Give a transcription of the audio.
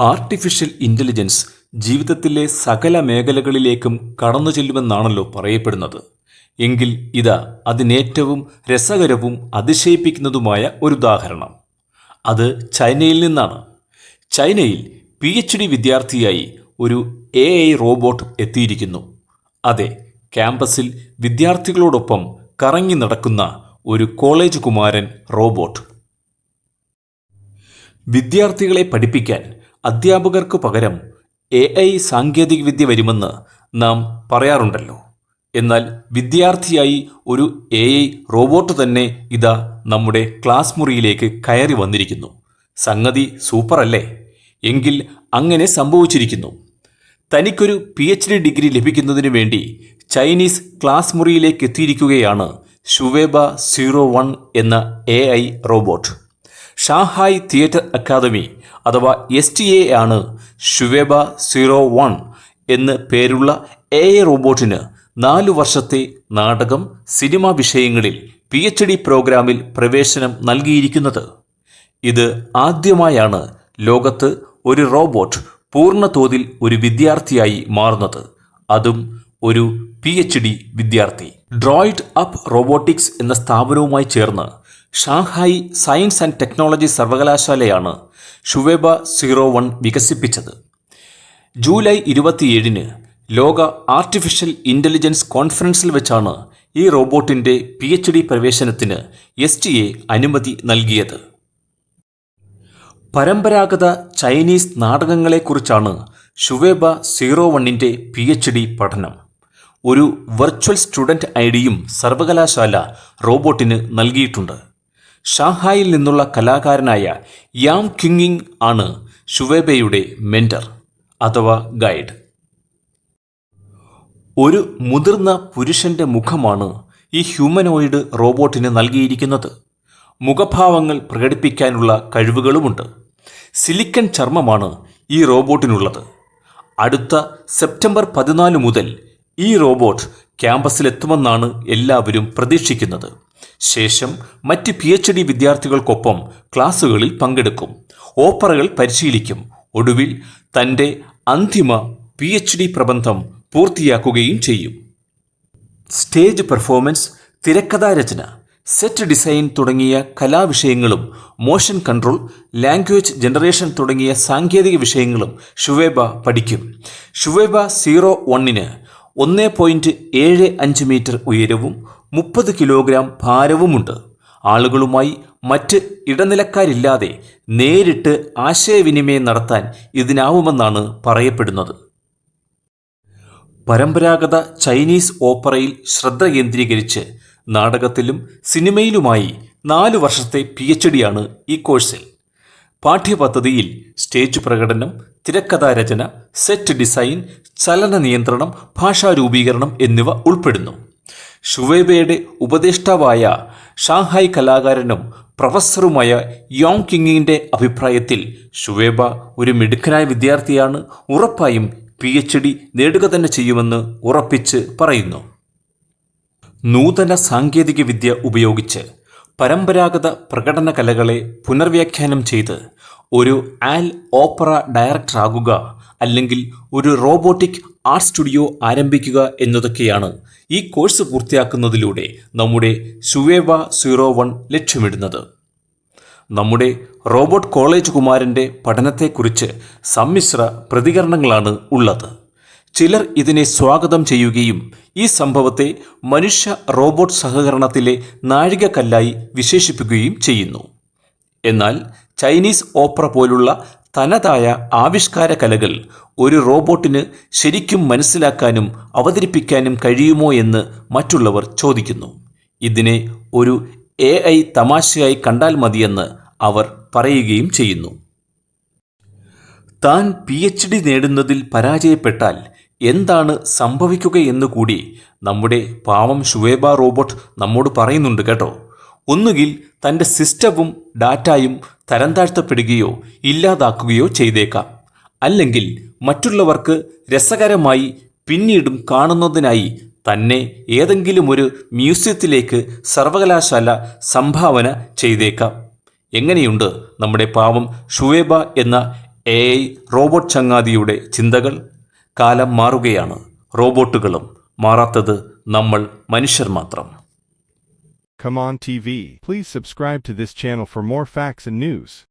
Artificial intelligence ജീവിതത്തിലെ സകല മേഖലകളിലേക്കും കടന്നു ചെല്ലുമെന്നാണല്ലോ പറയപ്പെടുന്നത്. എങ്കിൽ ഇതാ അതിനേറ്റവും രസകരവും അതിശയിപ്പിക്കുന്നതുമായ ഒരു ഉദാഹരണം. അത് ചൈനയിൽ നിന്നാണ്. ചൈനയിൽ പി എച്ച് ഡി വിദ്യാർത്ഥിയായി ഒരു എ ഐ റോബോട്ട് എത്തിയിരിക്കുന്നു. അതെ ക്യാമ്പസിൽ വിദ്യാർത്ഥികളോടൊപ്പം കറങ്ങി നടക്കുന്ന ഒരു കോളേജ് കുമാരൻ റോബോട്ട്. വിദ്യാർത്ഥികളെ പഠിപ്പിക്കാൻ അധ്യാപകർക്ക് പകരം എ ഐ സാങ്കേതികവിദ്യ വരുമെന്ന് നാം പറയാറുണ്ടല്ലോ. എന്നാൽ വിദ്യാർത്ഥിയായി ഒരു എ ഐ റോബോട്ട് തന്നെ ഇതാ നമ്മുടെ ക്ലാസ് മുറിയിലേക്ക് കയറി വന്നിരിക്കുന്നു. സംഗതി സൂപ്പറല്ലേ? എങ്കിൽ അങ്ങനെ സംഭവിച്ചിരിക്കുന്നു. തനിക്കൊരു പി എച്ച് ഡി ഡിഗ്രി ലഭിക്കുന്നതിന് വേണ്ടി ചൈനീസ് ക്ലാസ് മുറിയിലേക്ക് എത്തിയിരിക്കുകയാണ് ഷുവേബ സീറോ വൺ എന്ന A robot. Shanghai theatre academy അഥവാ എസ് ടി എ ആണ് ഷുവേബ സീറോ വൺ എന്ന് പേരുള്ള എ റോബോട്ടിന് നാലു വർഷത്തെ നാടകം സിനിമ വിഷയങ്ങളിൽ പി എച്ച് ഡി പ്രോഗ്രാമിൽ പ്രവേശനം നൽകിയിരിക്കുന്നത്. ഇത് ആദ്യമായാണ് ലോകത്ത് ഒരു റോബോട്ട് പൂർണ തോതിൽ ഒരു വിദ്യാർത്ഥിയായി മാറുന്നത്. അതും ഒരു പി എച്ച് ഡി വിദ്യാർത്ഥി. ഡ്രോയിഡ് അപ്പ് റോബോട്ടിക്സ് എന്ന സ്ഥാപനവുമായി ചേർന്ന് ഷാങ്ഹായി സയൻസ് ആൻഡ് ടെക്നോളജി സർവകലാശാലയാണ് ഷുവേബ സീറോ വൺ വികസിപ്പിച്ചത്. ജൂലൈ ഇരുപത്തിയേഴിന് ലോക ആർട്ടിഫിഷ്യൽ ഇന്റലിജൻസ് കോൺഫറൻസിൽ വെച്ചാണ് ഈ റോബോട്ടിന്റെ പി എച്ച് ഡി പ്രവേശനത്തിന് എസ് ടി എ അനുമതി നൽകിയത്. പരമ്പരാഗത ചൈനീസ് നാടകങ്ങളെക്കുറിച്ചാണ് ഷുവേബ സീറോ വണ്ണിന്റെ പി എച്ച് ഡി പഠനം. ഒരു വെർച്വൽ സ്റ്റുഡന്റ് ഐ ഡിയും സർവകലാശാല റോബോട്ടിന് നൽകിയിട്ടുണ്ട്. ഷാങ്ഹായിൽ നിന്നുള്ള കലാകാരനായ യാം കിങ്ങിങ് ആണ് ഷുവേബയുടെ മെന്റർ അഥവാ ഗൈഡ്. ഒരു മുതിർന്ന പുരുഷന്റെ മുഖമാണ് ഈ ഹ്യൂമനോയിഡ് റോബോട്ടിന് നൽകിയിരിക്കുന്നത്. മുഖഭാവങ്ങൾ പ്രകടിപ്പിക്കാനുള്ള കഴിവുകളുമുണ്ട്. സിലിക്കൺ ചർമ്മമാണ് ഈ റോബോട്ടിനുള്ളത്. അടുത്ത സെപ്റ്റംബർ പതിനാല് മുതൽ ഈ റോബോട്ട് ക്യാമ്പസിലെത്തുമെന്നാണ് എല്ലാവരും പ്രതീക്ഷിക്കുന്നത്. ശേഷം മറ്റ് പി എച്ച് ഡി വിദ്യാർത്ഥികൾക്കൊപ്പം ക്ലാസ്സുകളിൽ പങ്കെടുക്കും. ഓപ്പറകൾ പരിശീലിക്കും. ഒടുവിൽ തന്റെ അന്തിമ പി എച്ച് ഡി പ്രബന്ധം പൂർത്തിയാക്കുകയും ചെയ്യും. സ്റ്റേജ് പെർഫോമൻസ് തിരക്കഥാരചന സെറ്റ് ഡിസൈൻ തുടങ്ങിയ കലാവിഷയങ്ങളും മോഷൻ കൺട്രോൾ ലാംഗ്വേജ് ജനറേഷൻ തുടങ്ങിയ സാങ്കേതിക വിഷയങ്ങളും ഷുവേബ പഠിക്കും. ഷുവേബ സീറോ വണ്ണിന് ഒന്ന് പോയിന്റ് ഏഴ് അഞ്ച് മീറ്റർ ഉയരവും മുപ്പത് കിലോഗ്രാം ഭാരവുമുണ്ട്. ആളുകളുമായി മറ്റ് ഇടനിലക്കാരില്ലാതെ നേരിട്ട് ആശയവിനിമയം നടത്താൻ ഇതിനാവുമെന്നാണ് പറയപ്പെടുന്നത്. പരമ്പരാഗത ചൈനീസ് ഓപ്പറയിൽ ശ്രദ്ധ കേന്ദ്രീകരിച്ച് നാടകത്തിലും സിനിമയിലുമായി നാലു വർഷത്തെ പി എച്ച് ഡിയാണ് ഈ കോഴ്സിൽ. പാഠ്യപദ്ധതിയിൽ സ്റ്റേജ് പ്രകടനം തിരക്കഥാരചന സെറ്റ് ഡിസൈൻ ചലന നിയന്ത്രണം ഭാഷാരൂപീകരണം എന്നിവ ഉൾപ്പെടുന്നു. ഷുവേബയുടെ ഉപദേഷ്ടാവായ ഷാങ്ഹായ് കലാകാരനും പ്രൊഫസറുമായ യോങ് കിങ്ങിന്റെ അഭിപ്രായത്തിൽ ഷുവേബ ഒരു മിടുക്കനായ വിദ്യാർത്ഥിയാണ്. ഉറപ്പായും പി എച്ച് ഡി നേടുക തന്നെ ചെയ്യുമെന്ന് ഉറപ്പിച്ച് പറയുന്നു. നൂതന സാങ്കേതികവിദ്യ ഉപയോഗിച്ച് പരമ്പരാഗത പ്രകടന കലകളെ പുനർവ്യാഖ്യാനം ചെയ്ത് ഒരു ആൽ ഓപ്പറ ഡയറക്ടറാകുക അല്ലെങ്കിൽ ഒരു റോബോട്ടിക് ആർട്ട് സ്റ്റുഡിയോ ആരംഭിക്കുക എന്നതൊക്കെയാണ് ഈ കോഴ്സ് പൂർത്തിയാക്കുന്നതിലൂടെ നമ്മുടെ സുവേവ സീറോ വൺ ലക്ഷ്യമിടുന്നത്. നമ്മുടെ റോബോട്ട് കോളേജ് കുമാരന്റെ പഠനത്തെക്കുറിച്ച് സമ്മിശ്ര പ്രതികരണങ്ങളാണ് ഉള്ളത്. ചിലർ ഇതിനെ സ്വാഗതം ചെയ്യുകയും ഈ സംഭവത്തെ മനുഷ്യ റോബോട്ട് സഹകരണത്തിലെ നാഴികക്കല്ലായി വിശേഷിപ്പിക്കുകയും ചെയ്യുന്നു. എന്നാൽ ചൈനീസ് ഓപ്പറ പോലുള്ള തനതായ ആവിഷ്കാര കലകൾ ഒരു റോബോട്ടിന് ശരിക്കും മനസ്സിലാക്കാനും അവതരിപ്പിക്കാനും കഴിയുമോ എന്ന് മറ്റുള്ളവർ ചോദിക്കുന്നു. ഇതിനെ ഒരു എ ഐ തമാശയായി കണ്ടാൽ മതിയെന്ന് അവർ പറയുകയും ചെയ്യുന്നു. താൻ പി എച്ച് ഡി നേടുന്നതിൽ പരാജയപ്പെട്ടാൽ എന്താണ് സംഭവിക്കുകയെന്ന് കൂടി നമ്മുടെ പാവം ഷുവേബ റോബോട്ട് നമ്മോട് പറയുന്നുണ്ട് കേട്ടോ. ഒന്നുകിൽ തന്റെ സിസ്റ്റവും ഡാറ്റയും തരംതാഴ്ത്തപ്പെടുകയോ ഇല്ലാതാക്കുകയോ ചെയ്തേക്കാം. അല്ലെങ്കിൽ മറ്റുള്ളവർക്ക് രസകരമായി പിന്നീടും കാണുന്നതിനായി തന്നെ ഏതെങ്കിലും ഒരു മ്യൂസിയത്തിലേക്ക് സർവകലാശാല സംഭാവന ചെയ്തേക്കാം. എങ്ങനെയുണ്ട് നമ്മുടെ പാവം ഷുവേബ എന്ന എ ഐ റോബോട്ട് ചങ്ങാതിയുടെ ചിന്തകൾ? കാലം മാറുകയാണ്. റോബോട്ടുകളും മാറാത്തത് നമ്മൾ മനുഷ്യർ മാത്രം. Come on TV. Please subscribe to this channel for more facts and news.